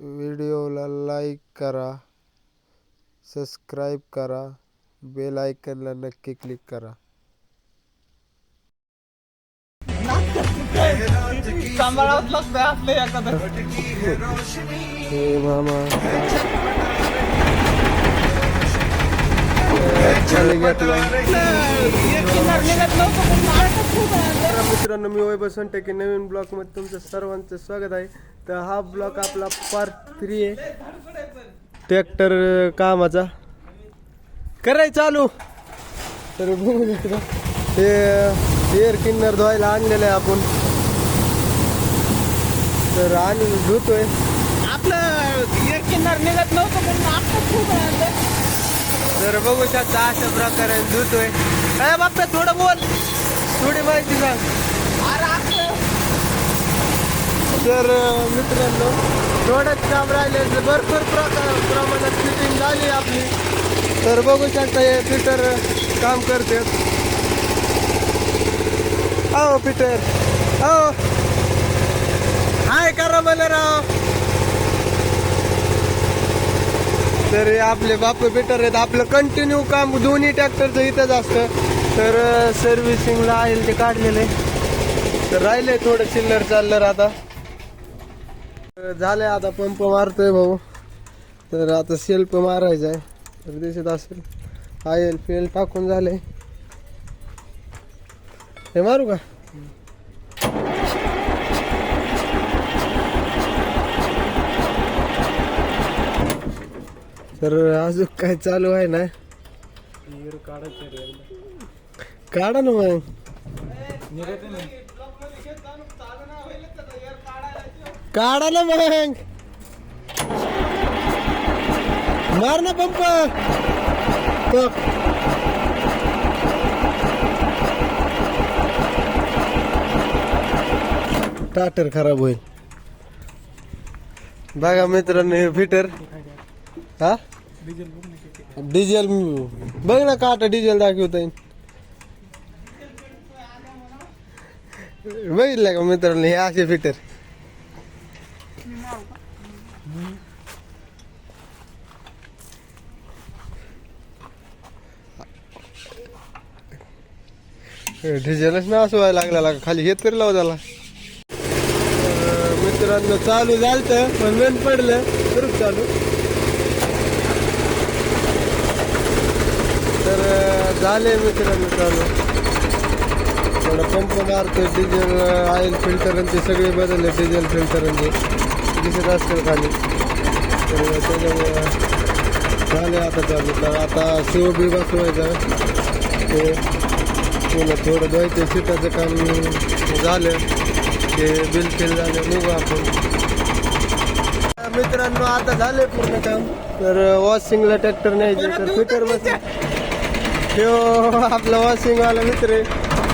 व्हिडिओला लाईक करा सबस्क्राईब करा बेल आयकनला नक्की क्लिक करा. सांभाळावंच लागतं असलं एखादं हे मामा मित्रांनो मी वैभव सोनटे की नवीन ब्लॉगमध्ये तुमचं सर्वांचं स्वागत आहे. तर हा ब्लॉग आपला पार्ट थ्री आहे. ट्रॅक्टर कामाचा. कराय चालू. तर बघू शकता हे एअर किन्नर धुवायला आणलेलं आहे आपण. तर आणि धुतोय. आपलं निघत नव्हतं पण. तर बघू शकता अशा प्रकारे धुतोय. अरे बाप्पा थोडं बोल. थोडी माहिती सांग. तर मित्रांनो थोडंच काम राहिले भरपूर प्रकार प्रमाणात फिटिंग झाली आपली. तर बघू शकता हे फिटर काम करते. हो फिटर हो हाय करा मला राव तर आपले बाप फिटर आहेत. आपलं कंटिन्यू काम दोन्ही ट्रॅक्टरचं इथंच असतं. तर सर्व्हिसिंगला आहे ते काढलेलं. आहे तर राहिले थोडं चिल्लर चाललं आता झालंय आता पंप मारतोय भाऊ. तर आता सेल्फ मारायचा आहे. तर दिसत असेल आयल फेल टाकून झालंय हे मारू का? तर अजून काय चालू आहे ना? काढा ना मग. काढा ना मग. मार ना पंप. टाटर खराब होईल. बघा मित्रांनो हे फिटर. हा? डिझेल बघ ना काट डिझेल दाखवत येईल बघितलं का मित्रांनो हे असे फिटर. डिझेलच ना असं व्हायला लागला लागा. खाली हेत तरी लाव त्याला. मित्रांनो चालू झालत पण मेन पडलं. तर चालू. तर झाले मित्रांनो चालू. थोडं पंप मारतो डिझेल ऑइल फिल्टर ते सगळे बदलले डिझेल फिल्टर दिसत असतील खाली. तर त्याच्यामुळं झाले आता चालू. तर आता शिव बी बसवायचा ते पुन्हा थोडं द्वायचं शिटाचं काम झालं. ते बिल फिल झालं. निघू आपण. मित्रांनो आता झाले पूर्ण काम. तर वॉशिंगला ट्रॅक्टर न्यायचे तर फिटर बस तो आपला वॉशिंगवाला मित्र आहे.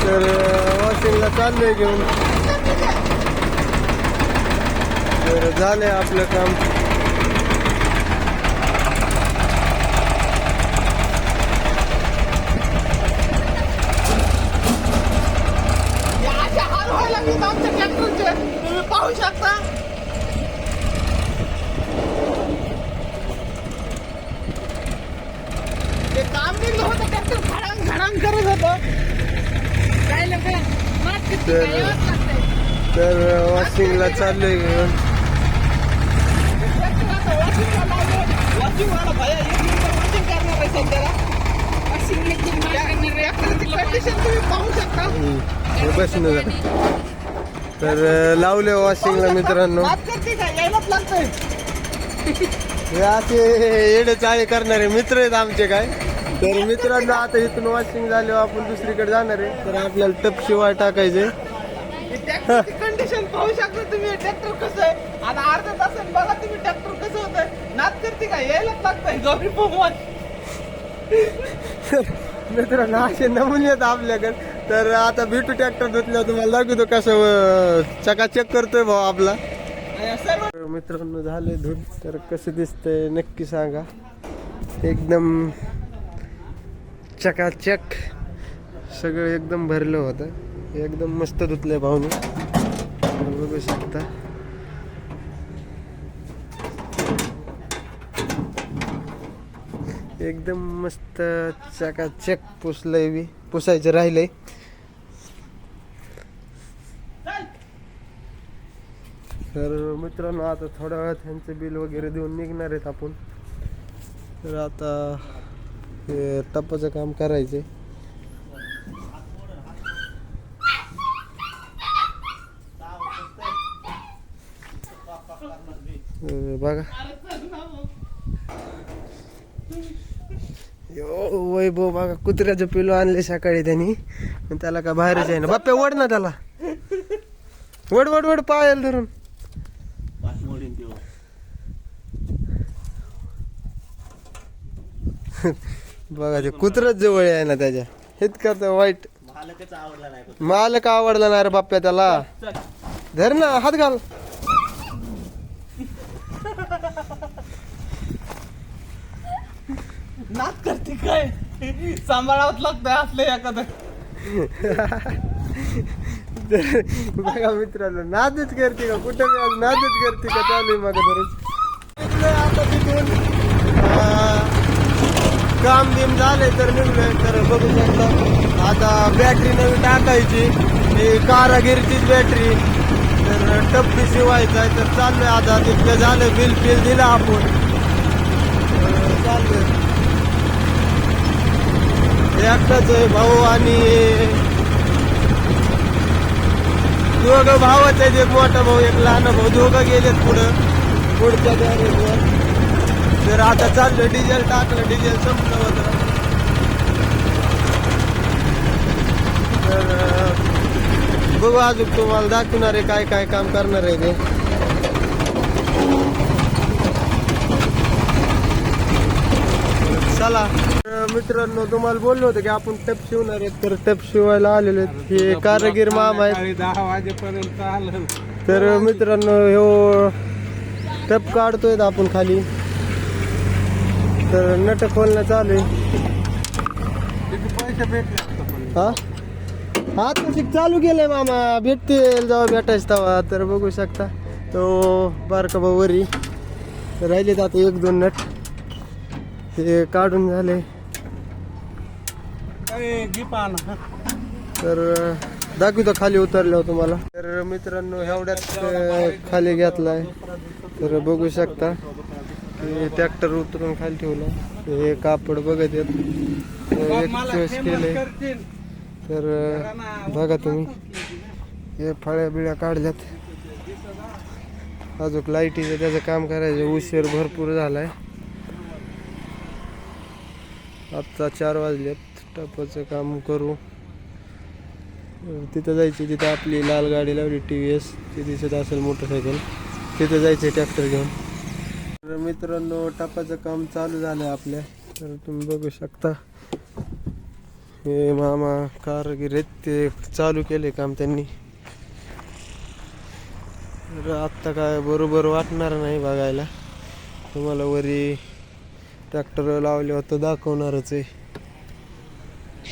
तर वॉशिंगला चाललोय घेऊन. तर झालंय आपलं काम. पाहू शकता. ते काम निघलं होतं ट्रॅक्टर घडांग घडांग करत होतं. काय. तर वॉशिंगला चाललोय घेऊन ट्रॅक्टर आता washing ला लावलं. washing वाला भैया एक नंबर washing करणार आहे सध्याला. washing एकदम तुम्ही पाहू शकता तर लावले वॉशिंगला मित्रांनो. मात करते का यायलाच लागतंय हे असे येडे चाळे करणारे मित्र आहेत आमचे काय. तर मित्रांनो आता इथून वॉशिंग झाल्यावर आपण दुसरीकडे जाणार आहे. तर आपल्याला टपशिवाय टाकायचे पाहू शकता तुम्ही ट्रॅक्टर कसं आहे. आता अर्ध्या तासात बघा तुम्ही ट्रॅक्टर कसं होतं नाच करते का? यायलाच लागतंय. गौरी पोहमत मित्रांनो असे नमुने आहेत आपल्याकडे. तर आता भेटू ट्रॅक्टर धुतल्यावर तुम्हाला दाखवतो कसं चकाचक करतोय भाऊ आपला. मित्रांनो झाले धुत तर कसं दिसतंय नक्की सांगा. एकदम चकाचक सगळं एकदम भरलं होतं. एकदम मस्त धुतलंय भाऊने. बघू शकता एकदम मस्त चकाचक पुसलंय मी. पुसायचं राहिलंय. तर मित्रांनो आता थोड्या वेळात त्यांचं बिल वगैरे देऊन निघणार आहेत आपण. तर आता हे तपाचं काम करायचं आहे बघा यो वैभव बघा कुत्र्याचं पिलो आणले सकाळी त्यांनी. त्याला का बाहेरच आहे ना. बाप्पा वड ना त्याला. वड वड वड पायल धरून. बघा ते कुत्रच जवळ आहे ना त्याच्या. हेच करत वाईट मालक आवडला ना रे बाप्पा त्याला. धर ना हात घाल. नाच करते काय? सांभाळावंच लागतंय असलं एखादं. तर बघा मित्रांनो नादच करते का? कुठं बी आज नादच करते का? चालू मग बरंच आता तिथून काम बिम झालंय तर निघलोय. तर बघू शकता आता बॅटरी नवी टाकायची. ही कारागिरीचीच बॅटरी तर टप्पी शिवायचा आहे तर चाललोय आता तिथलं झालं बिल फिल दिलं आपण. चाललोय एकटाच आहे भाऊ आणि दोघं भावच आहेत एक मोठा भाऊ एक लहान भाऊ. दोघं गेलेत पुढं. पुढच्या गॅरेजवर तर आता चाललं डिझेल टाकलं डिझेल संपलं होतं. तर बघू अजून तुम्हाला दाखवणार आहे काय काय काम करणार आहे ते. चला. मित्रांनो तुम्हाला बोललो होतं की आपण टप शिवणार आहेत तर टप शिवायला आलेले आहेत. हे कारागीर मामा आहेत. दहा वाजेपर्यंत आलं तर मित्रांनो ह्यो टप काढतोय आपण खाली. तर नट खोलणं चालू आहे. पैसे भेटले आता हा हा तर चालू केलंय मामा. भेटते जेव्हा भेटायचं तेव्हा तर बघू शकता. तो बारका भाऊ वरी. राहिलेत आता एक दोन नट. ते काढून झाले. तर अं, दाखवतो खाली उतरल्यावर तुम्हाला. तर मित्रांनो एवढ्यात खाली घेतलाय. तर बघू शकता. ट्रॅक्टर उतरून खाली ठेवलं. हे कापड बघत येत एक चॉईस केले तर बघा तुम्ही. हे फळ्या बिळ्या काढल्यात. अजून लाईटीचं त्याचं काम करायचं. उशीर भरपूर झालाय. आत्ता चार वाजलेत. टपाचं काम करू. तिथं जायची तिथं आपली लाल गाडी लावली टी व्ही एस. ती दिसत असेल मोटरसायकल. तिथं जायचं ट्रॅक्टर घेऊन. तर मित्रांनो टपाचं काम चालू झालं आहे आपल्या. तर तुम्ही बघू शकता. हे मामा कारगिर आहेत ते चालू केले काम त्यांनी. तर आत्ता काय बरोबर वाटणार नाही बघायला. तुम्हाला वरी ट्रॅक्टर लावले होतं दाखवणारच आहे.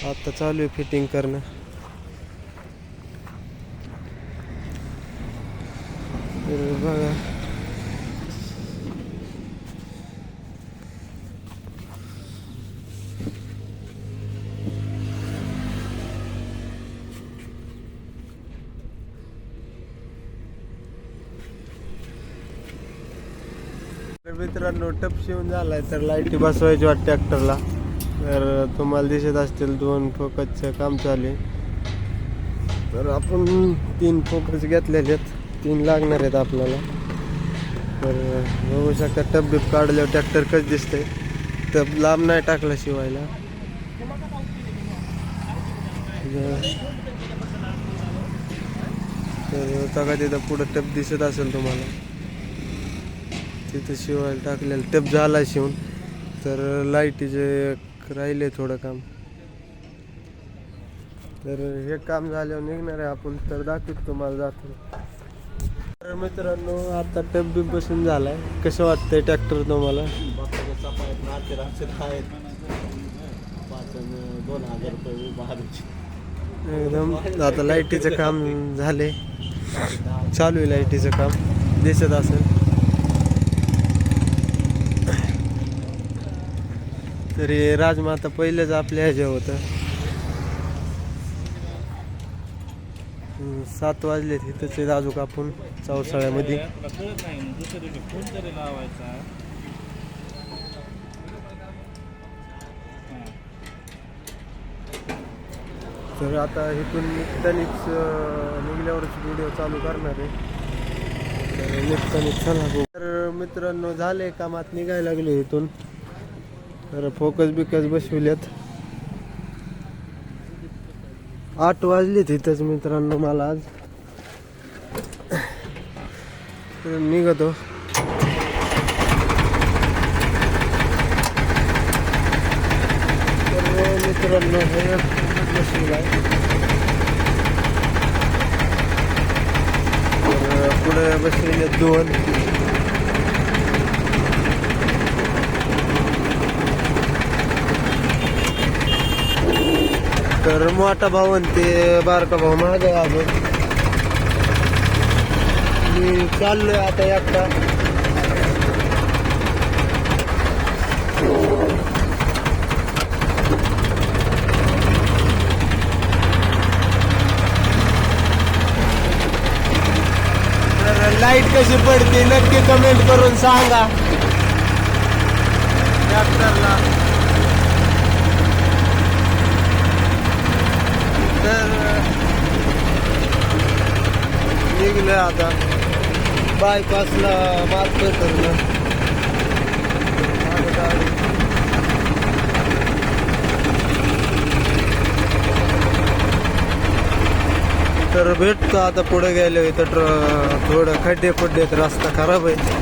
आता चालू आहे फिटिंग करणं. बघा. मित्रांनो टप शिवून झालाय तर लाईटी बसवायची वाटते ट्रॅक्टरला तर तुम्हाला दिसत असतील दोन फोकसचं काम चालू आहे. तर आपण तीन फोकस घेतलेले आहेत. तीन लागणार आहेत आपल्याला. तर बघू शकता टप बिप काढल्यावर ट्रॅक्टर कसं दिसतंय. टप लांब नाही टाकला शिवायला. तर बघा तिथं पुढं टप दिसत असेल तुम्हाला. तिथं शिवायला टाकलेलं टप झाला शिवून. तर लाईटीचे राहिले थोडं काम. तर हे काम झाल्यावर निघणार आहे आपण तर दाखवत तुम्हाला जातो. तर मित्रांनो आता टप बी बसून झालाय. कसं वाटतंय ट्रॅक्टर तुम्हाला? दोन हजार एकदम आता लाईटीचं काम झाले चालू आहे लाईटीचं काम. दिसत असेल. तरी राजमाता पहिलेच आपल्या ह्याच्या होतं. सात वाजले तिथंच राजू कापून आपण चौसाळ्यामध्ये. तर आता इथून निघतानीच निघल्यावरच व्हिडिओ चालू करणार आहे. तर चला. तर मित्रांनो झाले कामात निघायला लागले इथून. तर फोकस बिकस बसविल्यात आठ वाजले तिथंच मित्रांनो मला आज. निघतो. तर मित्रांनो हे बसविलाय. तर पुढे बसलेले दोन. तर मोठा भाऊ आणि ते बारका भाऊ माझा आहे अजून. मी चाललोय आता एकटा. तर लाइट कशी पडते नक्की कमेंट करून सांगा. ट्रॅक्टरला तर निघलं आता. बायपासला मारतोय ठरलं तर भेटतो आता पुढे गेलो इथं थोडं खड्डे पड्डे आहेत, रस्ता खराब आहे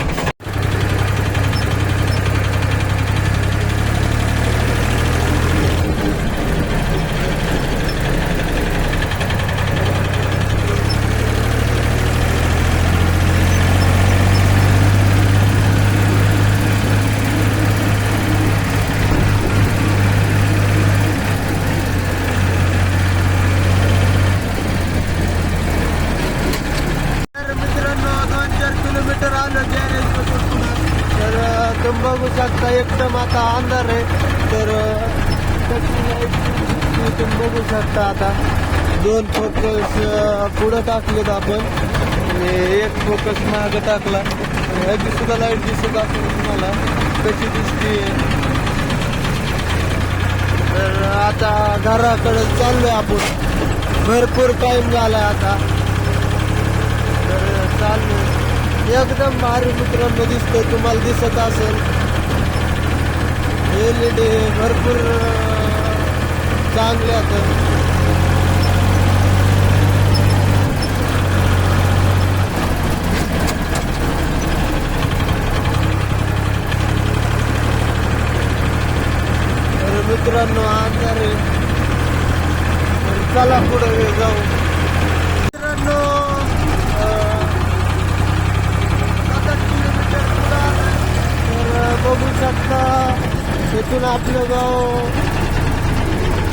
तर मित्रांनो दोन चार किलोमीटर आलो गॅरेजपासून पुन्हा तर अं, तुम्ही बघू शकता एकदम आता अंधार आहे तर अं, त्याची light तुम्ही तुम्ही बघू शकता आता दोन फोकस पुढं टाकलेत आपण. एक फोकस मागं टाकला. ह्याची सुद्धा लाइट दिसत असेल तुम्हाला. कशी दिसते तर आता घराकडे चाललोय आपण. भरपूर टाईम झाला आता. तर चालू. एकदम भारी मित्रांनो दिसतंय. तुम्हाला दिसत असेल. एल ई डी भरपूर अं, चांगले आता तर मित्रांनो अंधार आहे. तर चला पुढे जाऊ. मित्रांनो सात आठ किलोमीटर तर बघू शकता इथून आपलं गाव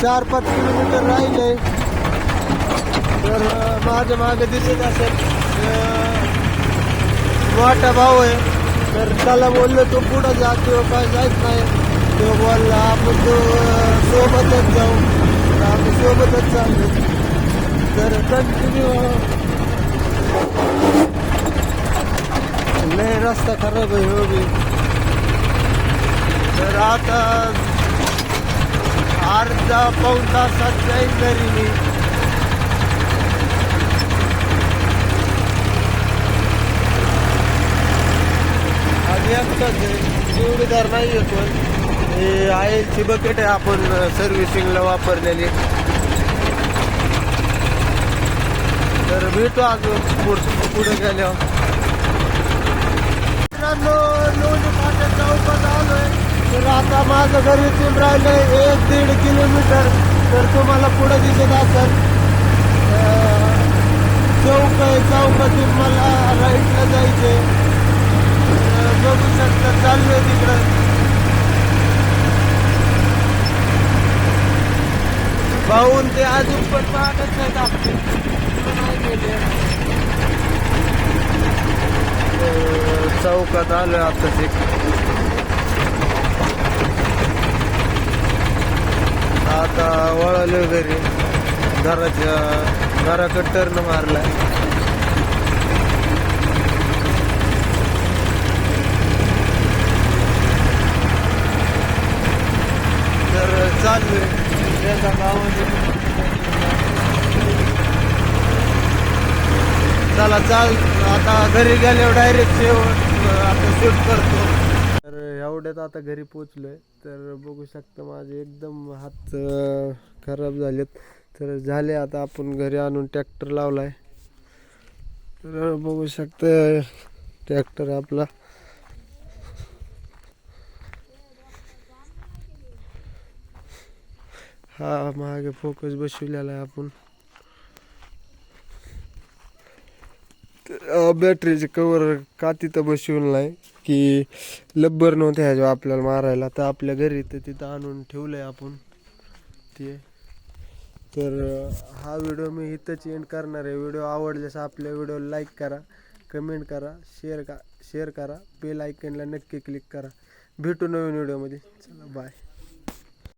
चार पाच किलोमीटर राहिले तर माझ्या मागे दिसत असेल मोठा भाऊ आहे. तर त्याला बोललो तो पुढं जा किंवा काय जायच नाही. तो बोलला आपण तो सोबतच जाऊ आपण आम्ही सोबतच चाललो. तर कंटिन्यू नाही रस्ता खराब आहे हो बी. तर आता अर्धा पाऊन तासात जाईल तरी मी. आणि एकटाच आहे. जोडीदार नाही आहे पण हे आयलची बकेट आहे आपण सर्व्हिसिंगला वापरलेली. तर भेटू अजून पुढ- पुढे गेल्यावर. मित्रांनो लोणी फाट्या चौकात आलोय. तर आता माझं घर इथून राहिलंय एक दीड किलोमीटर. तर तुम्हाला पुढे दिसत असेल चौक आहे चौकातून मला राईटला जायचे बघू शकता चाललोय तिकडं. पाहून ते अजून पण पाहतच नाहीत आपले. नाही गेले. चौकात आलो आता ते. आता वळालो घरी. घराच्या घराकडे टर्न मारलाय. तर चाललोय. चला चाल. आता घरी गेल्यावर डायरेक्ट शेवट आता शूट करतो. तर एवढ्यात आता घरी पोचलोय तर बघू शकता माझे एकदम हात खराब झालेत. तर झाले आता आपण घरी आणून ट्रॅक्टर लावलाय. तर बघू शकता ट्रॅक्टर आपला. हा मागे फोकस बसविलेला आहे आपण. बॅटरीचे कवर का तिथं बसवून नाही की लब्बर नव्हते ह्याच्यावर आपल्याला मारायला तर आपल्या घरी तर तिथं आणून ठेवलं आहे आपण ते. तर हा व्हिडिओ मी इथंच एंड करणार आहे. व्हिडिओ आवडल्यास आपल्या व्हिडिओ लाईक करा कमेंट करा शेअर का शेअर करा. बेल आयकनला नक्की क्लिक करा. भेटू नवीन व्हिडिओमध्ये चला बाय